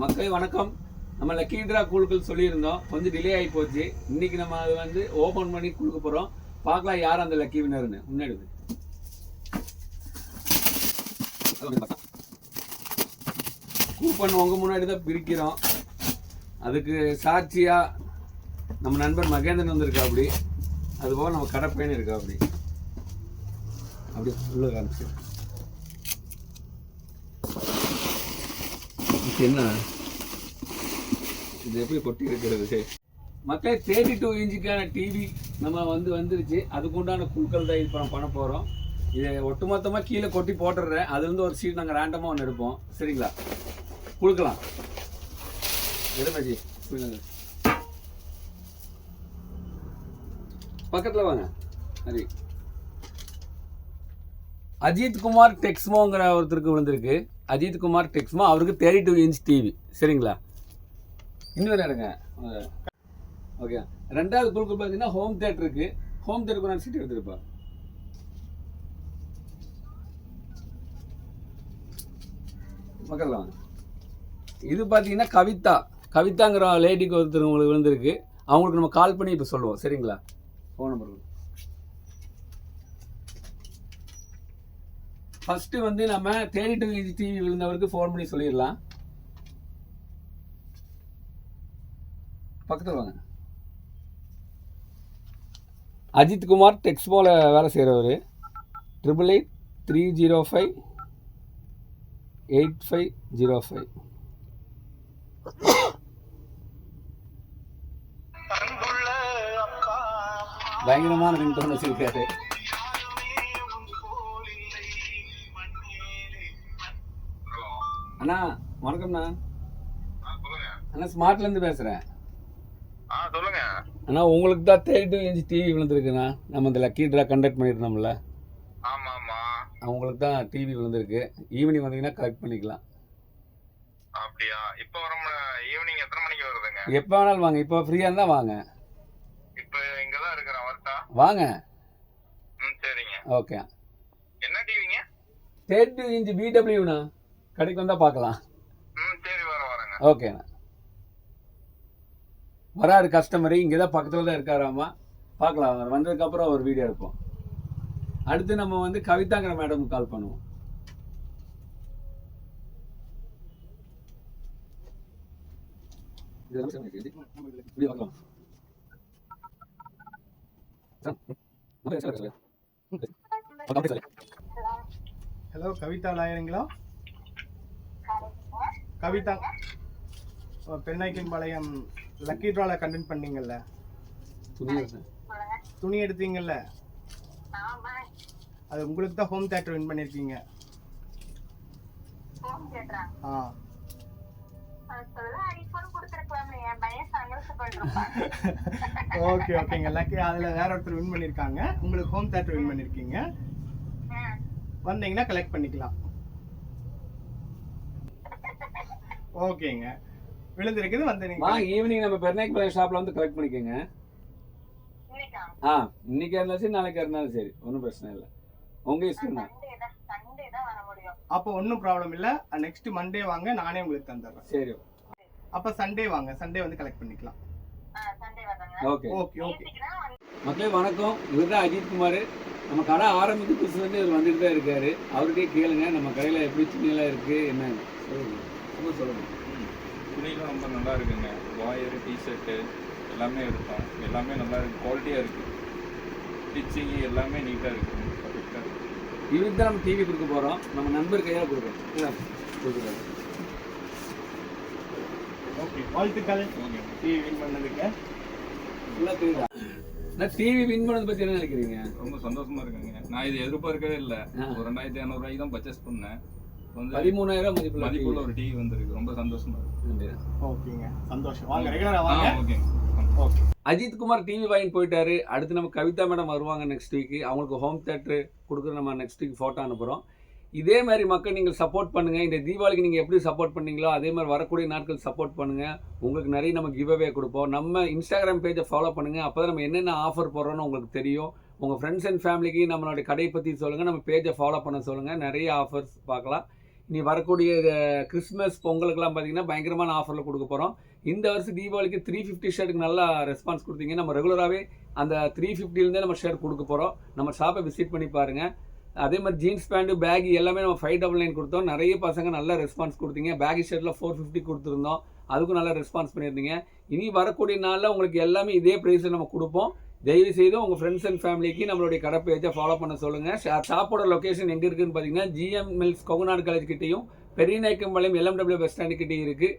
மக்கள் வணக்கம். நம்ம லக்கீட்ரா குழுக்கள் சொல்லியிருந்தோம். கொஞ்சம் டிலே ஆகி போச்சு. இன்னைக்கு நம்ம அது வந்து ஓபன் பண்ணி கொடுக்க போகிறோம் பார்க்கலாம் யார் அந்த லக்கி வினர்னு முன்னாடி கூப்பன் உங்கள் முன்னாடி தான் பிரிக்கிறோம். அதுக்கு சாட்சியாக நம்ம நண்பர் மகேந்திரன் வந்திருக்கா அப்படி. அதுபோக நம்ம கடப்பையன் இருக்கா அப்படி. அப்படி உள்ள காமிச்சு. என்ன? இது எப்படி கொட்டி இருக்கிறது? மக்களே தேர்ட்டி டூ இன்ச்சுக்கான டிவி நம்ம வந்து வந்துருச்சு. அதுக்கு உண்டான குழுக்கள் தான் இப்போ பண்ண போகிறோம் இதை ஒட்டுமொத்தமாக கீழே கொட்டி போட்டுடுறேன். அது வந்து ஒரு சீட் நாங்கள் ரேண்டமாக ஒன்று எடுப்போம். சரிங்களா? குழுக்கலாம். எடுமாஜி பக்கத்தில் வாங்க. சரி. அஜித் குமார் டெக்ஸ்மோங்கிற ஒருத்தருக்கு விழுந்திருக்கு. அஜித் குமார் டெக்ஸ்மோ அவருக்கு தேர்ட்டி டூ இன்ச் டிவி சரிங்களா? இன்னொரு இடங்க ஓகே. ரெண்டாவது குழுக்கு பார்த்தீங்கன்னா ஹோம் தேட்டருக்கு ஹோம் தேட்டருக்கு நான் சீட் எடுத்துருப்பா பக்கத்தில் இது பார்த்தீங்கன்னா கவிதா. கவிதாங்கிற லேடிக்கு ஒருத்தர் உங்களுக்கு விழுந்திருக்கு. அவங்களுக்கு நம்ம கால் பண்ணி இப்போ சொல்லுவோம். சரிங்களா? ஃபோன் நம்பர் ஃபர்ஸ்ட் வந்து நம்ம தேடி டூ டிவி விழுந்தவருக்கு ஃபோன் பண்ணி சொல்லிடலாம். பக்கத்தில் வாங்க. அஜித் குமார் டெக்ஸ்போல வேலை செய்கிறவர் triple eight three zero five eight five zero five பயங்கரமான ரிங்டோன் வச்சிருக்காரு. அண்ணா வணக்கம்ண்ணா. அண்ணா ஸ்மார்ட்லேருந்து பேசுகிறேன் ஆ சொல்லுங்க. அண்ணா உங்களுக்கு தான் தேர்ட்டி டூ இன்ச் டிவி விழுந்திருக்குண்ணா. நம்ம இந்த லக்கி ட்ரா கண்டக்ட் பண்ணியிருந்தோம்ல. ஆமா ஆமா அவங்களுக்கு தான் டிவி விழுந்திருக்கு. ஈவினிங் வந்தீங்கன்னா கலெக்ட் பண்ணிக்கலாம். அப்படியா? இப்போ வர ஈவினிங் எத்தனை மணிக்கு வருதுங்க? எப்போ வேணாலும் வாங்க. இப்போ ஃப்ரீயாக இருந்தால் வாங்க. இப்போ இங்க தான் இருக்கிறேன் வரட்டா வாங்க. ம் சரிங்க. ஓகே. என்ன டிவிங்க தேர்ட்டி டூ இன்ச் பிடபிள்யூண்ணா கடைக்கு வந்தால் பார்க்கலாம் ம் சரி வர வரேங்க. ஓகேண்ணா. வராரு கஸ்டமரு இங்கே தான் பக்கத்தில் தான் இருக்காராமா பார்க்கலாம் அவர் வந்ததுக்கப்புறம் ஒரு வீடியோ எடுப்போம். அடுத்து நம்ம வந்து கவிதாங்கிற மேடம் கால் பண்ணுவோம். ஹலோ கவிதா லாயருங்களா கவிதா ஓ, பெண்ணாய்க்கன்பாளையம் லக்கி ட்ரால கண்டென்ட் பண்ணீங்கல்ல? துணி. துணி எடுத்தீங்கல்ல? அது உங்களுக்கு தான் ஹோம் தேட்டர் வின் பண்ணியிருக்கீங்க ஆ? ஓகே ஓகேங்க லக்கி அதில் வேற ஒருத்தர் வின் பண்ணியிருக்காங்க உங்களுக்கு ஹோம் தேட்டர் வின் பண்ணியிருக்கீங்க வந்தீங்கன்னா கலெக்ட் பண்ணிக்கலாம். ஓகேங்க. விழுந்திருக்குது வந்து நீங்க ஈவினிங் நம்ம பெர்னாக் பாளையம் ஷாப்ல வந்து கலெக்ட் பண்ணிக்கோங்க. ஆ இன்னைக்கு இருந்தாலும் சரி நாளைக்கு இருந்தாலும் சரி. ஒன்றும் பிரச்சனை இல்லை. உங்க இஷ்டம் தான். அப்போ ஒன்றும் ப்ராப்ளம் இல்லை. நெக்ஸ்ட் மண்டே வாங்க நானே உங்களுக்கு தந்துடுறேன். சரி. அப்போ சண்டே வாங்க சண்டே வந்து கலெக்ட் பண்ணிக்கலாம். ஓகே. Okay okay. மக்களே வணக்கம். இவர் தான் அஜித் குமார். நம்ம கடை ஆரம்பித்த புதுசுலேருந்து இவர் வந்துட்டு தான் இருக்காரு. அவர்கிட்டயே கேளுங்க நம்ம கடையில் எப்படி துணியெல்லாம் இருக்கு என்ன சொல்லுங்க. ரொம்ப சொல்லுங்க துணிலாம் ரொம்ப நல்லா இருக்குங்க. வாயர் டிஷர்ட்டு எல்லாமே இருக்கும். எல்லாமே நல்லா இருக்கு. குவாலிட்டியாக இருக்குது ஸ்டிச்சிங்கு எல்லாமே நீட்டாக இருக்குது பர்ஃபெக்டாக இருக்குது இவருக்கு தான் நம்ம டிவி கொடுக்க போகிறோம் நம்ம நண்பர் கையால் கொடுக்குறோம். இந்தா, கொடுக்குறாரு ஓகே வாழ்த்துக்கள். ஓகே. டிவி வின் பண்ணதுக்கு. தெரியுதா? நான் டிவி வின் பண்ணதை பற்றி என்ன நினைக்கிறீங்க? ரொம்ப சந்தோஷமா இருக்குங்க. நான் இது எதிர்பார்க்கவே இல்லை. ஒரு ரெண்டாயிரத்தி இரநூறுவாய்க்கு தான் பர்ச்சேஸ் பண்ணேன். வந்து பதிமூணாயிரம் மதிப்புள்ள மதிப்புள்ள. ஒரு டிவி வந்திருக்கு. ரொம்ப சந்தோஷமா இருக்கு. ஓகேங்க. சந்தோஷம். வாங்க ரெகுலராக ஆ வாங்க. ஓகேங்க. ஓகே. அஜித் குமார் டிவி வாங்கி போயிட்டாரு. அடுத்து நம்ம கவிதா மேடம் வருவாங்க நெக்ஸ்ட் வீக் அவங்களுக்கு ஹோம் தேட்டர் கொடுக்குற நம்ம நெக்ஸ்ட் வீக் ஃபோட்டோ அனுப்புகிறோம் இதே மாதிரி மக்கள் நீங்கள் சப்போர்ட் பண்ணுங்க. இந்த தீபாவளிக்கு நீங்கள் எப்படி சப்போர்ட் பண்ணீங்களோ அதே மாதிரி வரக்கூடிய நாட்கள் சப்போர்ட் பண்ணுங்க. உங்களுக்கு நிறைய நம்ம கிவ் அவே கொடுப்போம். நம்ம இன்ஸ்டாகிராம் பேஜை ஃபாலோ பண்ணுங்க. அப்போ தான் நம்ம என்னென்ன ஆஃபர் போடுறோன்னு உங்களுக்கு தெரியும். உங்கள் ஃப்ரெண்ட்ஸ் அண்ட் ஃபேமிலிக்கு நம்மளுடைய கடையை பற்றி சொல்லுங்கள் நம்ம பேஜை ஃபாலோ பண்ண சொல்லுங்கள் நிறைய ஆஃபர்ஸ் பார்க்கலாம். நீ வரக்கூடிய கிறிஸ்மஸ் பொங்கலுக்குலாம் பார்த்தீங்கன்னா பயங்கரமான ஆஃபரில் கொடுக்க போகிறோம் இந்த வருஷம் தீபாவளிக்கு த்ரீ ஃபிஃப்டி ஷர்ட்டுக்கு நல்லா ரெஸ்பான்ஸ் கொடுத்தீங்க. நம்ம ரெகுலராகவே அந்த த்ரீ ஃபிஃப்டிலேருந்தே நம்ம ஷர்ட் கொடுக்க போகிறோம் நம்ம ஷாப்பை விசிட் பண்ணி பாருங்கள் அதே மாதிரி ஜீன்ஸ் பேண்ட்டு பேக் எல்லாமே நம்ம ஃபைவ் டபுள் நைன் கொடுத்தோம். நிறைய பசங்க நல்ல ரெஸ்பான்ஸ் கொடுத்தீங்க. பேக் ஷர்ட்டில் ஃபோர் ஃபிஃப்டி கொடுத்துருந்தோம். அதுக்கும் நல்லா ரெஸ்பான்ஸ் பண்ணியிருந்தீங்க. இனி வரக்கூடிய நாளில் உங்களுக்கு எல்லாமே இதே ப்ரைஸில் நம்ம கொடுப்போம். தயவு செய்து உங்கள் ஃப்ரெண்ட்ஸ் அண்ட் ஃபேமிலிக்கு நம்மளுடைய கடை பேஜை ஃபாலோ பண்ண சொல்லுங்கள் ஷாப்போட லொக்கேஷன் எங்கே இருக்குதுன்னு பார்த்தீங்கன்னா ஜிஎம் மில்ஸ் காலேஜ் கிட்டேயும் பெரியநாயக்கம்பாளையம் எல்எம்டபிள்யூ பஸ் ஸ்டாண்டு கிட்டேயும் இருக்குது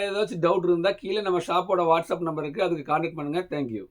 ஏதாச்சும் டவுட் இருந்தால் கீழே நம்ம ஷாப்போட வாட்ஸ்அப் நம்பருக்கு அதுக்கு கான்டாக்ட் பண்ணுங்கள் தேங்க்யூ